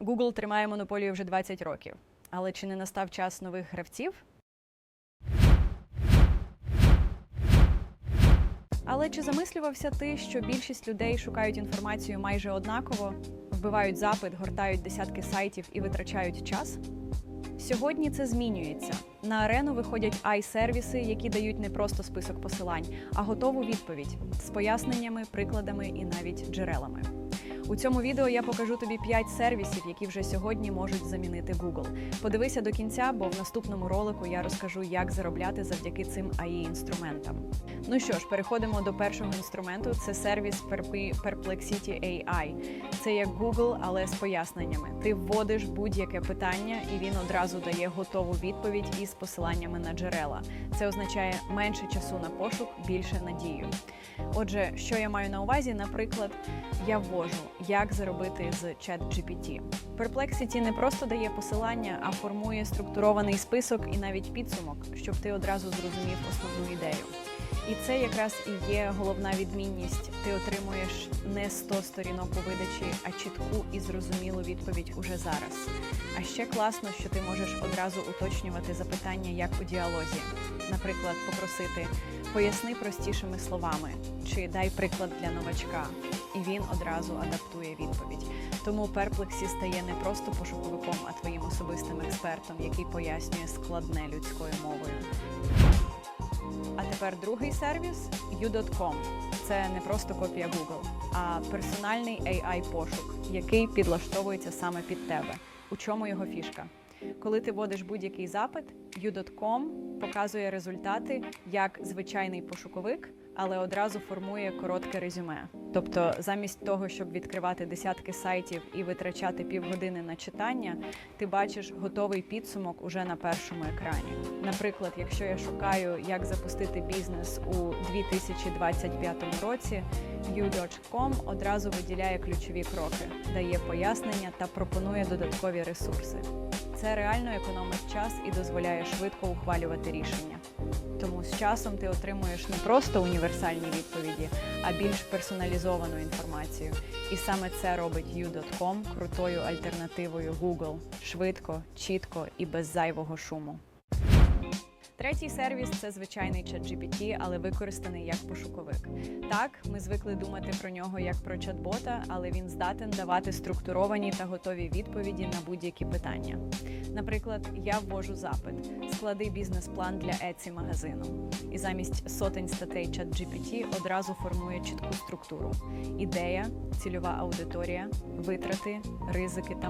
Google тримає монополію вже 20 років. Але чи не настав час нових гравців? Але чи замислювався ти, що більшість людей шукають інформацію майже однаково, вбивають запит, гортають десятки сайтів і витрачають час? Сьогодні це змінюється. На арену виходять ай-сервіси, які дають не просто список посилань, а готову відповідь з поясненнями, прикладами і навіть джерелами. У цьому відео я покажу тобі 5 сервісів, які вже сьогодні можуть замінити Google. Подивися до кінця, бо в наступному ролику я розкажу, як заробляти завдяки цим ai інструментам. Ну що ж, переходимо до першого інструменту. Це сервіс Perp- Perplexity AI. Це як Google, але з поясненнями. Ти вводиш будь-яке питання, і він одразу дає готову відповідь із посиланнями на джерела. Це означає менше часу на пошук, більше надію. Отже, що я маю на увазі? Наприклад, я ввожу, як заробити з ChatGPT. Perplexity не просто дає посилання, а формує структурований список і навіть підсумок, щоб ти одразу зрозумів основну ідею. І це якраз і є головна відмінність. Ти отримуєш не 100 сторінок у видачі, а чітку і зрозумілу відповідь уже зараз. А ще класно, що ти можеш одразу уточнювати запитання, як у діалозі. Наприклад, попросити поясни простішими словами чи дай приклад для новачка, і він одразу адаптує відповідь. Тому Perplexy стає не просто пошуковиком, а твоїм особистим експертом, який пояснює складне людською мовою. А тепер другий сервіс U.com. Це не просто копія Google, а персональний AI-пошук, який підлаштовується саме під тебе. У чому його фішка? Коли ти вводиш будь-який запит, U.com показує результати як звичайний пошуковик, але одразу формує коротке резюме. Тобто, замість того, щоб відкривати десятки сайтів і витрачати півгодини на читання, ти бачиш готовий підсумок уже на першому екрані. Наприклад, якщо я шукаю, як запустити бізнес у 2025 році, U.com одразу виділяє ключові кроки, дає пояснення та пропонує додаткові ресурси. Це реально економить час і дозволяє швидко ухвалювати рішення. Тому з часом ти отримуєш не просто універсальні відповіді, а більш персоналізовану інформацію. І саме це робить U.com крутою альтернативою Google швидко, чітко і без зайвого шуму. Третій сервіс це звичайний ChatGPT, але використаний як пошуковик. Так, ми звикли думати про нього як про чат-бота, але він здатен давати структуровані та готові відповіді на будь-які питання. Наприклад, я ввожу запит, склади бізнес-план для Etsy магазину. І замість сотень статей ChatGPT одразу формує чітку структуру: ідея, цільова аудиторія, витрати, ризики та